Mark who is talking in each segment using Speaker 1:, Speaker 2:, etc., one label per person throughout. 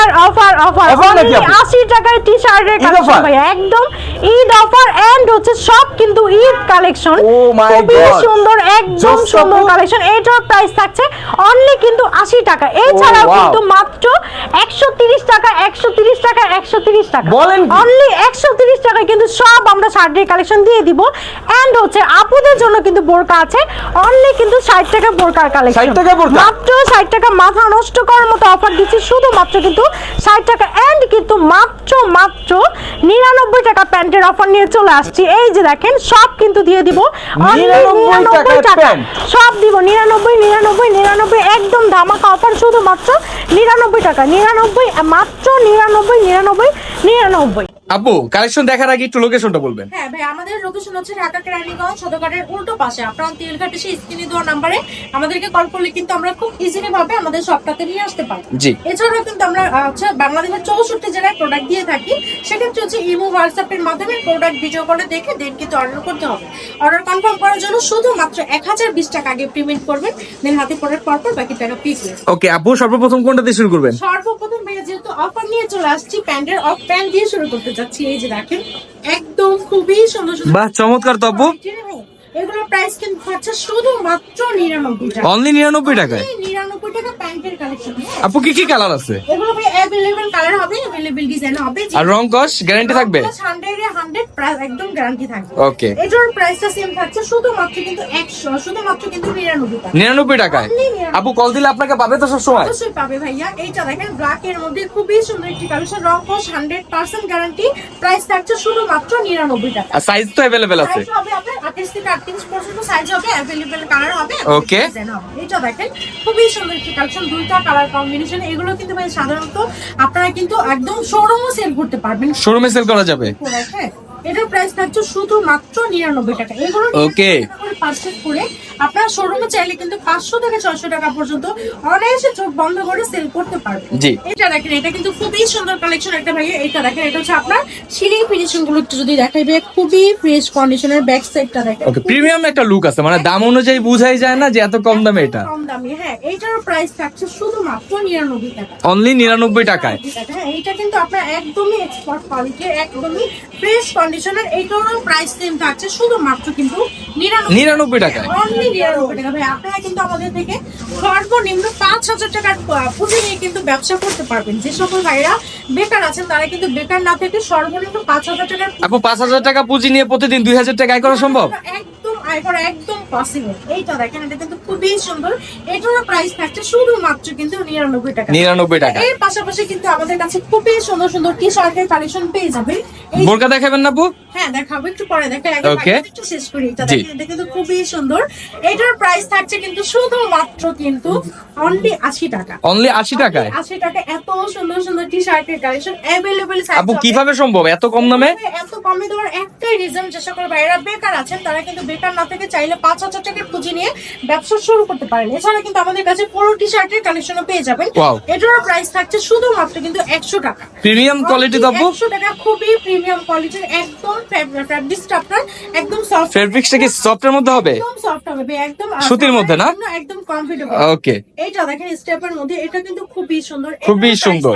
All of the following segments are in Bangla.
Speaker 1: Offer offer offer.
Speaker 2: Offer নাকি আপু?
Speaker 1: আশি টাকার টি শার্টের কালেকশন ভাই একদম। ঈদ অফার এন্ড হচ্ছে সব কিন্তু ঈদ কালেকশন
Speaker 2: Oh my
Speaker 1: খুবই
Speaker 2: God!
Speaker 1: সুন্দর একদম সুন্দর কালেকশন এইটার প্রাইস থাকছে অনলি কিন্তু আশি টাকা। এছাড়াও কিন্তু মাত্র একশো তিরিশ টাকা একশো তিরিশ টাকা একশো তিরিশ টাকা।
Speaker 2: বলেন?
Speaker 1: অনলি একশো তিরিশ টাকায় কিন্তু সব আমরা শার্টের কালেকশন দিয়ে দিব। এন্ড হচ্ছে আপুদের জন্য কিন্তু বোরকা আছে। অনলি কিন্তু ষাট টাকা বোরকার কালেকশন
Speaker 2: 60 টাকা বোরকা?
Speaker 1: মাত্র ষাট টাকা মাথা নষ্ট করার মতো অফার দিচ্ছি। শুধুমাত্র কিন্তু ষাট টাকা। এন্ড কিন্তু মাত্র মাত্র নিরানব্বই টাকা প্যান্টের অফার নিয়ে চলে আসছি। এই যে দেখেন সব কিন্তু দিয়ে দিব।
Speaker 2: নিরানব্বই টাকা।
Speaker 1: সব দিব। নিরানব্বই নিরানব্বই নিরানব্বই একদম ধামাকা অফার শুধুমাত্র নিরানব্বই টাকা। নিরানব্বই মাত্র নিরানব্বই নিরানব্বই নিরানব্বই।
Speaker 3: আপু কালেকশন দেখার আগে একটু লোকেশনটা বলবেন।
Speaker 4: হ্যাঁ ভাই আমাদের লোকেশন হচ্ছে ঢাকা কেরানীগঞ্জ সদরঘাটের উল্টো পাশে। আপনারা তেলঘাটে সেই স্ক্রিনে দেওয়া নাম্বারে আমাদেরকে কল করলে কিন্তু আমরা খুব ইজিলি ভাবে আমাদের শপটাতে নিয়ে আসতে পারি
Speaker 3: জি।
Speaker 4: এছাড়াও কিন্তু আমরা হচ্ছে বাংলাদেশের চৌষট্টি জেলায় প্রোডাক্ট দিয়ে থাকি। সেক্ষেত্রে হচ্ছে ইমো হোয়াটসঅ্যাপের মাধ্যমে প্রোডাক্ট ভিডিও করে দেখে দেন কিন্তু অর্ডার করতে হবে। অর্ডার কনফার্ম করার জন্য শুধুমাত্র এক হাজার বিশ টাকা আগে পেমেন্ট করবেন দেন হাতে প্রোডাক্ট পর পর বাকি টাকা পে করবেন
Speaker 3: ওকে আপু সর্বপ্রথম কোনটা দিয়ে শুরু করবেন?
Speaker 4: যেহেতু অফার নিয়ে চলে আসছি প্যান্টের অফ প্যান্ট দিয়ে শুরু করতে যাচ্ছি এই যে দেখেন একদম খুবই সুন্দর সুন্দর
Speaker 3: বাহ চমৎকার তো আপু
Speaker 4: এগুলোর প্রাইস কিন্তু হচ্ছে শুধুমাত্র নিরানব্বই টাকা।
Speaker 3: অনলি নিরানব্বই টাকায়?
Speaker 4: নিরানব্বই টাকা প্যান্টের কালেকশন
Speaker 3: আপু কি কি কালার আছে?
Speaker 4: এগুলো ভাই अवेलेबल কালার হবে अवेलेबल ডিজাইন হবে।
Speaker 3: আর রং কস গ্যারান্টি থাকবে?
Speaker 4: হান্ড্রেডে হান্ড্রেড প্রাইস একদম গ্যারান্টি থাকবে
Speaker 3: Okay.
Speaker 4: এটার প্রাইসটা সেম থাকছে শুধুমাত্র কিন্তু একশো শুধুমাত্র কিন্তু নিরানব্বই টাকা
Speaker 3: নিরানব্বই টাকায় আপু কল দিলে আপনাকে পাবে তো সবসময়
Speaker 4: অবশ্যই পাবে ভাইয়া এইটা দেখেন ব্ল্যাক এর মধ্যে খুবই সুন্দর একটি কালেকশন রং কোশ হান্ড্রেড পার্সেন্ট গ্যারান্টি প্রাইস থাকছে শুধুমাত্র নিরানব্বই টাকা
Speaker 3: আর সাইজ তো অ্যাভেলেবেল আছে
Speaker 4: সাইজ হবে আপনার 28 থেকে 38 পর্যন্ত সাইজ হবে अवेलेबल কালার হবে
Speaker 3: Okay.
Speaker 4: design হবে। এটা দেখেন খুবই সুন্দর একটি কালেকশন দুইটা কালার কম্বিনেশন এগুলো কিন্তু ভাই সাধারণত আপনারা কিন্তু একদম শোরুমও সেল করতে পারবেন
Speaker 3: শোরুমে সেল করা যাবে
Speaker 4: হ্যাঁ এটার প্রাইস থাকছে শুধু মাত্র নিরানব্বই টাকা। এগুলো
Speaker 3: ওকে
Speaker 4: পারচেস করে আপনারা শোরুমে চাইলে কিন্তু পাঁচশো থেকে ছয়শো টাকা পর্যন্ত অনায়াসে চোখ বন্ধ করে সেল করতে পারবেন।
Speaker 3: জি।
Speaker 4: এটা দেখেন এটা কিন্তু খুবই সুন্দর কালেকশন একটা ভাই এটা দেখেন এটা হচ্ছে আপনার সিলিং ফিনিশিংগুলো যদি দেখাই ভাই খুবই ফ্রেশ কন্ডিশনের ব্যাক সাইডটা দেখেন।
Speaker 3: ওকে প্রিমিয়াম একটা লুক আছে মানে দাম অনুযায়ী বুঝাই যায় না যে এত কম দামে এটা।
Speaker 4: কম দামি হ্যাঁ এইটার প্রাইস থাকছে শুধুমাত্র নিরানব্বই টাকা।
Speaker 3: অনলি নিরানব্বই টাকায়।
Speaker 4: হ্যাঁ এইটা কিন্তু আপনার একদমই এক্সপোর্ট কোয়ালিটির একদমই ফ্রেশ কন্ডিশনের এইটারও প্রাইস সেম থাকছে শুধুমাত্র কিন্তু
Speaker 3: নিরানব্বই টাকায়।
Speaker 4: অনলি টাকা আপনারা কিন্তু আমাদের থেকে সর্বনিম্ন পাঁচ হাজার টাকার পুঁজি নিয়ে কিন্তু ব্যবসা করতে পারবেন। যে সকল ভাইরা বেকার আছেন তারা কিন্তু বেকার না থেকে সর্বনিম্ন পাঁচ হাজার টাকার
Speaker 3: আপু পাঁচ হাজার টাকা পুঁজি নিয়ে প্রতিদিন দুই হাজার টাকা আয় করা সম্ভব?
Speaker 4: আয় একদম পসিবল এইটা দেখেন এটা কিন্তু খুবই সুন্দর। এটারও প্রাইস থাকছে শুধুমাত্র কিন্তু নিরানব্বই টাকা।
Speaker 3: নিরানব্বই টাকা।
Speaker 4: এর পাশাপাশি কিন্তু আমাদের কাছে খুবই সুন্দর সুন্দর টি শার্টের কালেকশন পেয়ে যাবেন। এই
Speaker 3: বোরকা দেখাবেন না আপু?
Speaker 4: হ্যাঁ দেখাবো একটু পরে আগে একটু শেষ করি। এটা দেখেন এটা কিন্তু খুবই সুন্দর। এটার প্রাইস থাকছে কিন্তু শুধুমাত্র কিন্তু অনলি আশি টাকা।
Speaker 3: অনলি টাকায়?
Speaker 4: টাকা এত সুন্দর সুন্দর টি শার্টের কালেকশন অ্যাভেলেবেল
Speaker 3: আপু কীভাবে সম্ভব? এত কম দামে?
Speaker 4: এত কমে দেওয়ার একটাই রিজন যে সকল ভাইয়েরা বেকার আছেন তারা কিন্তু বেকার না থেকে চাইলে পাঁচ হাজার টাকার পুঁজি নিয়ে ব্যবসা শুরু করতে পারেন। এছাড়া কিন্তু আমাদের কাছে পুরো টি শার্টের কালেকশনও পেয়ে যাবেন. এটার প্রাইস থাকছে শুধুমাত্র কিন্তু একশো টাকা।
Speaker 3: প্রিমিয়াম কোয়ালিটি আপু
Speaker 4: একশো টাকা খুবই প্রিমিয়াম কোয়ালিটির একদম ফ্যাব্রিক্সটা আপনার একদম সফট
Speaker 3: ফেব্রিক্সটা কি সফটের মধ্যে হবে?
Speaker 4: একদম সফট হবে একদম
Speaker 3: সুতির মধ্যে না?
Speaker 4: একদম কমফোর্টেবল
Speaker 3: ওকে
Speaker 4: এইটা দেখেন স্টেপের মধ্যে এটা কিন্তু খুবই সুন্দর।
Speaker 3: খুবই সুন্দর।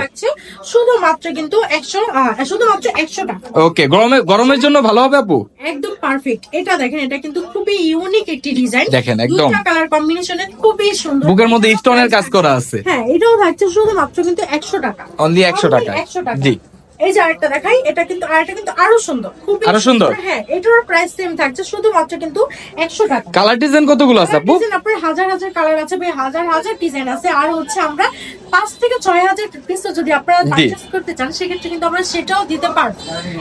Speaker 4: শুধুমাত্র কিন্তু একশো শুধুমাত্র একশো টাকা।
Speaker 3: ওকে গরমে গরমের জন্য ভালো হবে আপু?
Speaker 4: একদম পারফেক্ট এটা দেখেন এটা কিন্তু খুবই ইউনিক একটি ডিজাইন
Speaker 3: দেখেন, একদম।
Speaker 4: কালার কম্বিনেশনে খুবই সুন্দর
Speaker 3: বুকের মধ্যে স্টোনের কাজ করা আছে।
Speaker 4: হ্যাঁ এটাও থাকছে শুধুমাত্র কিন্তু একশো টাকা।
Speaker 3: Only 100 টাকা। জি।
Speaker 4: এই যে আরেকটা দেখাই এটা কিন্তু আরেকটা কিন্তু আরও সুন্দর খুবই
Speaker 3: আরও সুন্দর?
Speaker 4: হ্যাঁ এটার প্রাইস সেম থাকছে শুধুমাত্র কিন্তু একশো টাকা।
Speaker 3: কালার ডিজাইন কতগুলো আছে আপু?
Speaker 4: ডিজাইন আপনার হাজার হাজার কালার আছে ভাই হাজার হাজার ডিজাইন আছে। আর হচ্ছে আমরা পাঁচ থেকে ছয় হাজার পিস যদি আপনারা। পারচেস করতে চান সেক্ষেত্রে কিন্তু আমরা সেটাও দিতে পারব।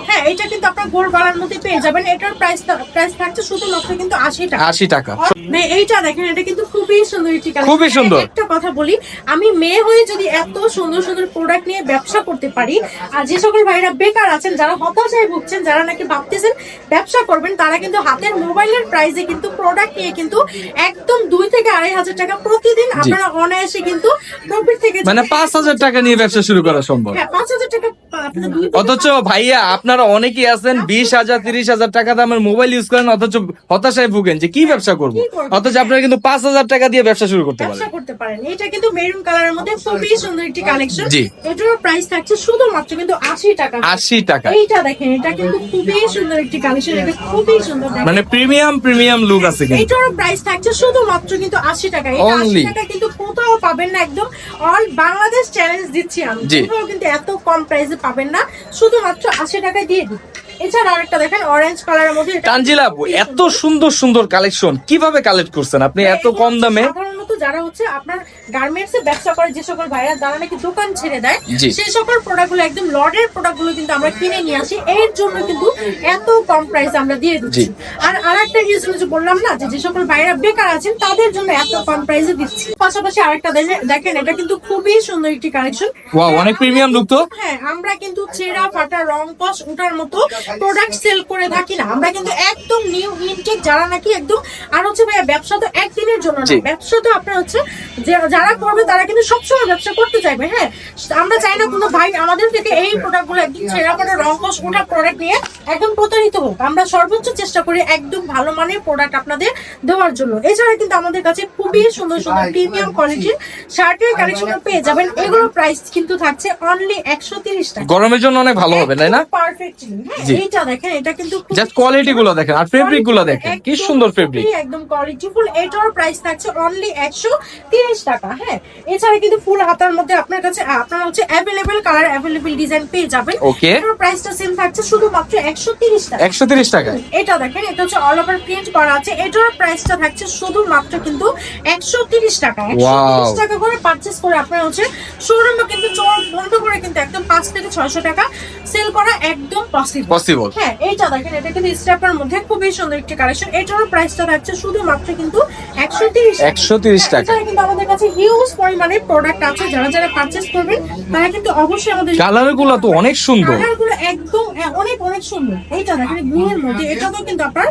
Speaker 4: হ্যাঁ এটা কিন্তু আপনার গোল গলার মধ্যে পেয়ে যাবেন। এটার প্রাইস প্রাইস থাকছে শুধুমাত্র কিন্তু আশি টাকা।
Speaker 3: আশি টাকা।
Speaker 4: ভাই এইটা দেখেন এটা কিন্তু খুবই সুন্দর একটি
Speaker 3: খুবই সুন্দর।
Speaker 4: একটা কথা বলি আমি মেয়ে হয়ে যদি এত সুন্দর সুন্দর প্রোডাক্ট নিয়ে ব্যবসা করতে পারি আর যে সকল ভাইরা বেকার আছেন যারা হতাশায় ভুগছেন যারা নাকি ভাবতেছেন ব্যবসা করবেন তারা কিন্তু হাতের মোবাইলের প্রাইসে কিন্তু প্রোডাক্ট নিয়ে কিন্তু একদম দুই থেকে আড়াই হাজার টাকা প্রতিদিন আপনারা অনায়াসে কিন্তু প্রফিট থেকে
Speaker 3: মানে পাঁচ হাজার টাকা নিয়ে ব্যবসা শুরু করা সম্ভব।
Speaker 4: হ্যাঁ পাঁচ হাজার টাকা
Speaker 3: অথচ ভাইয়া আপনারা অনেকেই আছেন বিশ হাজার তিরিশ হাজার টাকা দামের মোবাইল ইউজ করেন অথচ হতাশায় ভুগেন যে কি ব্যবসা করব? অথচ আপনারা কিন্তু পাঁচ হাজার টাকা দিয়ে ব্যবসা শুরু করতে পারেন।
Speaker 4: করতে পারেন। এটা কিন্তু মেরুন কালারের মধ্যে খুবই সুন্দর একটি কালেকশন
Speaker 3: জি।
Speaker 4: এটার প্রাইস থাকছে শুধুমাত্র কিন্তু আশি টাকা।
Speaker 3: আশি টাকা।
Speaker 4: এইটা দেখেন এটা কিন্তু খুবই সুন্দর একটি কালেকশন এটা খুবই সুন্দর
Speaker 3: মানে প্রিমিয়াম প্রিমিয়াম লুক আছে কিন্তু।
Speaker 4: এটারও প্রাইস থাকছে শুধুমাত্র কিন্তু আশি টাকা। এটা আশি টাকা কিন্তু কোথাও পাবেন না একদম। অল বাংলাদেশ চ্যালেঞ্জ দিচ্ছি আমি। কিন্তু এত কম প্রাইসে পাবেন না শুধুমাত্র আশি টাকায় দিয়ে দিই এছাড়া আরেকটা দেখেন অরেঞ্জ কালারের মধ্যে
Speaker 3: তানজিলা এত সুন্দর সুন্দর কালেকশন কীভাবে কালেক্ট করছেন? আপনি এত কম দামে?
Speaker 4: সাধারণত যারা হচ্ছে আপনার গার্মেন্টস ব্যবসা করে যে সকল ভাইরা যারা নাকি দোকান ছেড়ে দেয়। সেই সকল প্রোডাক্টগুলো একদম লডের প্রোডাক্টগুলো কিন্তু আমরা কিনে নিয়ে আসি। এর জন্য কিন্তু এত কম প্রাইস আমরা দিয়ে দিচ্ছি।
Speaker 3: জি।
Speaker 4: আর আরেকটা রিজন যে বললাম না যে সকল ভাইরা বেকার আছেন তাদের জন্য এত কম প্রাইসে দিচ্ছি। পাশাপাশি আরেকটা দেখেন এটা কিন্তু খুবই সুন্দর একটি কালেকশন
Speaker 3: ওয়াও অনেক প্রিমিয়াম লুক তো।
Speaker 4: হ্যাঁ আমরা কিন্তু ছেঁড়া ফাটা রং কস ওটার মতো প্রোডাক্ট সেল করে থাকি না। আমরা কিন্তু একদম নিউ ইনটেক যারা নাকি একদম আর হচ্ছে ভাইয়া ব্যবসা তো একদিনের জন্য না। ব্যবসা তো আপনার হচ্ছে যে- যারা করবে তারা কিন্তু সবসময় ব্যবসা করতে চাইবে হ্যাঁ? আমরা চাই না কোনো ভাই আমাদের থেকে এই প্রোডাক্টগুলো একদম ছেঁড়া করে রং ওটা প্রোডাক্ট নিয়ে একদম প্রতারিত হোক আমরা সর্বোচ্চ চেষ্টা করি একদম ভালো মানের প্রোডাক্ট আপনাদের দেওয়ার জন্য। এছাড়া কিন্তু আমাদের কাছে খুবই সুন্দর সুন্দর প্রিমিয়াম কোয়ালিটির শার্টের কালেকশন পেয়ে যাবেন। এগুলোর প্রাইস কিন্তু থাকছে অনলি একশো তিরিশ টাকা।
Speaker 3: গরমের জন্য অনেক ভালো হবে তাই না?
Speaker 4: পারফেক্টলি
Speaker 3: জি।
Speaker 4: এইটা দেখেন এটা কিন্তু
Speaker 3: জাস্ট কোয়ালিটি গুলো দেখেন আর ফেব্রিকগুলো দেখেন কি সুন্দর ফেব্রিক
Speaker 4: একদম কোয়ালিটিফুল এটার প্রাইস থাকছে অনলি একশো তিরিশ টাকা হ্যাঁ। এছাড়া কিন্তু ফুল হাতার মধ্যে আপনার কাছে আপনার হচ্ছে অ্যাভেলেবেল কালার অ্যাভেলেবেল ডিজাইন পেয়ে যাবেন. এটার প্রাইসটা সেম থাকছে শুধুমাত্র একশো তিরিশ টাকা।
Speaker 3: একশো তিরিশ
Speaker 4: এটা দেখেন এটা হচ্ছে অল ওভার প্রিন্ট করা আছে। এটার প্রাইসটা থাকছে শুধুমাত্র কিন্তু একশো তিরিশ টাকা। একশো তিরিশ. টাকা করে পারচেস করে আপনার হচ্ছে শোরুমে কিন্তু চোর বন্ধ করে কিন্তু একদম পাঁচ থেকে ছয়শো টাকা সেল করা একদম পসিবল
Speaker 3: পসিবল
Speaker 4: হ্যাঁ এইটা দেখেন এটা কিন্তু মধ্যে খুবই সুন্দর একটি কালেকশন এটারও প্রাইসটা থাকছে শুধুমাত্র কিন্তু একশো তিরিশ
Speaker 3: 130 টাকা।
Speaker 4: কিন্তু আমাদের কাছে হিউজ পরিমাণের প্রোডাক্ট আছে যারা যারা পারচেস করবেন তারা কিন্তু অবশ্যই আমাদের
Speaker 3: কালারগুলো তো অনেক সুন্দর।
Speaker 4: কালারগুলো একদম হ্যাঁ, অনেক অনেক সুন্দর। এইটা দেখেন ব্লু মধ্যে এটা তো কিন্তু আপনার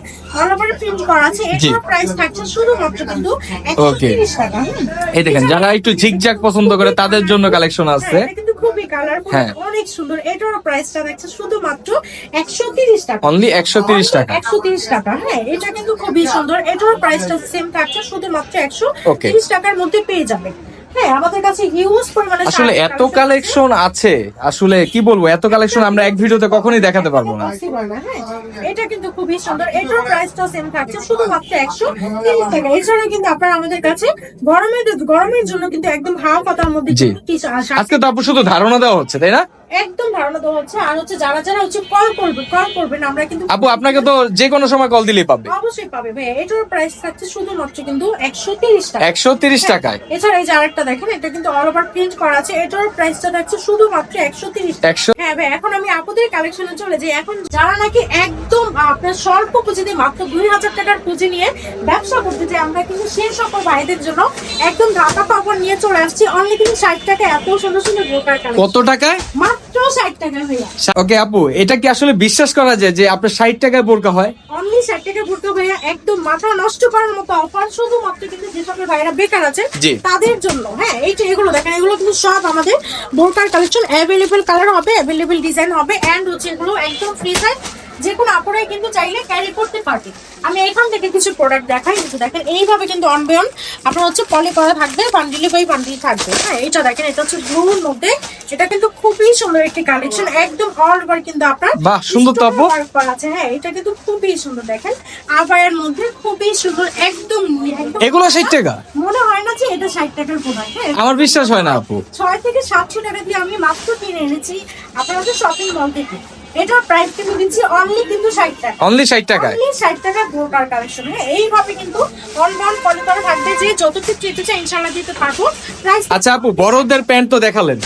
Speaker 4: ওভার প্রিন্ট করা আছে। এটার প্রাইস থাকছে শুধুমাত্র কিন্তু একশো
Speaker 3: Okay.
Speaker 4: তিরিশ টাকা
Speaker 3: এই দেখেন যারা একটু ঝিকঝাক পছন্দ করে তাদের জন্য কালেকশন আছে
Speaker 4: হ্যাঁ, কিন্তু খুবই কালারফুল
Speaker 3: হ্যাঁ।
Speaker 4: অনেক সুন্দর। এটার প্রাইসটা দেখছে শুধুমাত্র একশো তিরিশ টাকা।
Speaker 3: অনলি একশো তিরিশ টাকা।
Speaker 4: একশো তিরিশ টাকা হ্যাঁ এটা কিন্তু খুবই সুন্দর। এটার প্রাইসটা সেম থাকছে শুধুমাত্র একশো
Speaker 3: Okay.
Speaker 4: তিরিশ টাকার মধ্যে পেয়ে যাবে হ্যাঁ আমাদের কাছে হিউজ পরিমাণে
Speaker 3: আসলে এত কালেকশন আছে। আসলে কি বলব এত কালেকশন আমরা এক ভিডিওতে কখনোই দেখাতে পারব না।
Speaker 4: হ্যাঁ। এটা কিন্তু খুবই সুন্দর। এটার প্রাইসটা সেম থাকছে শুধুমাত্র একশো তিরিশ টাকা। এছাড়াও কিন্তু আপনারা আমাদের কাছে গরমের গরমের জন্য কিন্তু একদম হাওয়া পাতার মধ্যে
Speaker 3: আজকে তো আপু শুধু ধারণা দেওয়া হচ্ছে তাই না?
Speaker 4: একদম ধারণা দেওয়া হচ্ছে। আর হচ্ছে যারা যারা হচ্ছে কল করবে কল করবেন আমরা কিন্তু
Speaker 3: আপু আপনাকে তো যে কোনো সময় কল দিলেই পাবে।
Speaker 4: অবশ্যই পাবে। ভাই এটার প্রাইস থাকছে শুধুমাত্র কিন্তু একশো তিরিশ টাকা।
Speaker 3: একশো তিরিশ টাকায়?
Speaker 4: এছাড়া এই যে আরেকটা দেখেন এটা কিন্তু অল ওভার প্রিন্ট করা আছে। এটার প্রাইসটা থাকছে শুধুমাত্র একশো তিরিশ
Speaker 3: একশো
Speaker 4: হ্যাঁ ভাই এখন আমি আপুদের কালেকশনে চলে যাই। এখন যারা নাকি একদম আপনার স্বল্প পুঁজিতে মাত্র দুই হাজার টাকার পুঁজি নিয়ে ব্যবসা করতে চাই আমরা কিন্তু সেই সকল ভাইদের জন্য একদম ঢাকা পাপড় নিয়ে চলে আসছি। অনলি কিন্তু ষাট টাকা এত সুন্দর সুন্দর ব্রোকার
Speaker 3: কত টাকায়?
Speaker 4: মাত্র টাকা
Speaker 3: ওকে আপু এটা কি আসলে বিশ্বাস করা যায় যে আপনার ষাট টাকায় বোরকা হয়?
Speaker 4: অনলি ষাট টাকা ভর্তি ভাইয়া একদম মাথা নষ্ট করার মতো অফার শুধুমাত্র কিন্তু যে সকল ভাইরা বেকার আছে। তাদের জন্য। হ্যাঁ এই যে এগুলো দেখেন এগুলো কিন্তু সব আমাদের বোরকার কালেকশন অ্যাভেলেবেল কালার হবে অ্যাভেলেবেল ডিজাইন হবে এন্ড হচ্ছে এগুলো একদম ফ্রি সাইজ যে কোনো আপনারাই কিন্তু চাইলে ক্যারি করতে পারবে। আমি এখান থেকে কিছু প্রোডাক্ট দেখাই কিন্তু দেখেন এইভাবে কিন্তু অন বেয়ন আপনার হচ্ছে পলি করা থাকবে বান্ডিলি বাই বান্ডিল থাকবে। হ্যাঁ এটা দেখেন এটা হচ্ছে ব্লুর মধ্যে এটা কিন্তু খুবই সুন্দর একটি কালেকশন একদম অল ওভার কিন্তু আপনার
Speaker 3: বাহ, সুন্দর তো আপু।
Speaker 4: আছে। হ্যাঁ এটা কিন্তু খুবই সুন্দর দেখেন। আবায়ের মধ্যে খুবই সুন্দর একদম
Speaker 3: এগুলো 60 টাকা?
Speaker 4: মনে হয় না যে এটা ষাট টাকার প্রোডাক্ট হ্যাঁ।
Speaker 3: আমার বিশ্বাস হয় না আপু।
Speaker 4: ছয় থেকে সাতশো টাকা দিয়ে আমি মাত্র কিনে এনেছি। আপনারা শপিং মল থেকে। এটার প্রাইস কিন্তু দিচ্ছি অনলি কিন্তু ষাট টাকা।
Speaker 3: অনলি ষাট টাকায়
Speaker 4: অনলি ষাট টাকা বোরকার কালেকশন হ্যাঁ। এইভাবে কিন্তু অন বন ফলো করা থাকবে যে যতটুকু দিতে চাই ইনশাল্লাহ দিতে পারব। প্রাইস
Speaker 3: আচ্ছা আপু বড়দের প্যান্ট তো দেখালেন।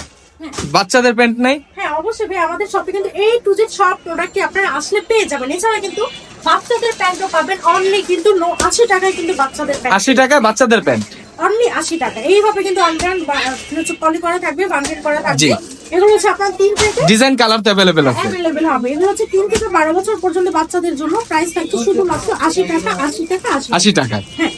Speaker 3: বাচ্চাদের প্যান্ট নাই?
Speaker 4: হ্যাঁ অবশ্যই ভাই আমাদের শপে কিন্তু এই টু জেড সব প্রোডাক্টই আপনারা আসলে পেয়ে যাবেন। এছাড়া কিন্তু বাচ্চাদের প্যান্টও পাবেন। অনলি কিন্তু আশি টাকায় কিন্তু বাচ্চাদের প্যান্ট।
Speaker 3: আশি টাকায় বাচ্চাদের প্যান্ট?
Speaker 4: অনলি আশি টাকা এইভাবে কিন্তু অনলাইন হচ্ছে পলি করা থাকবে বান্ডেল করা
Speaker 3: জি।
Speaker 4: থাকবে এগুলো হচ্ছে আপনার তিন থেকে
Speaker 3: ডিজাইন কালার তো অ্যাভেলেবেল আছে।
Speaker 4: অ্যাভেলেবেল হবে। এগুলো হচ্ছে তিন থেকে বারো বছর পর্যন্ত বাচ্চাদের জন্য। প্রাইস থাকছে শুধুমাত্র আশি টাকা আশি টাকা।
Speaker 3: আশি টাকায়।
Speaker 4: হ্যাঁ।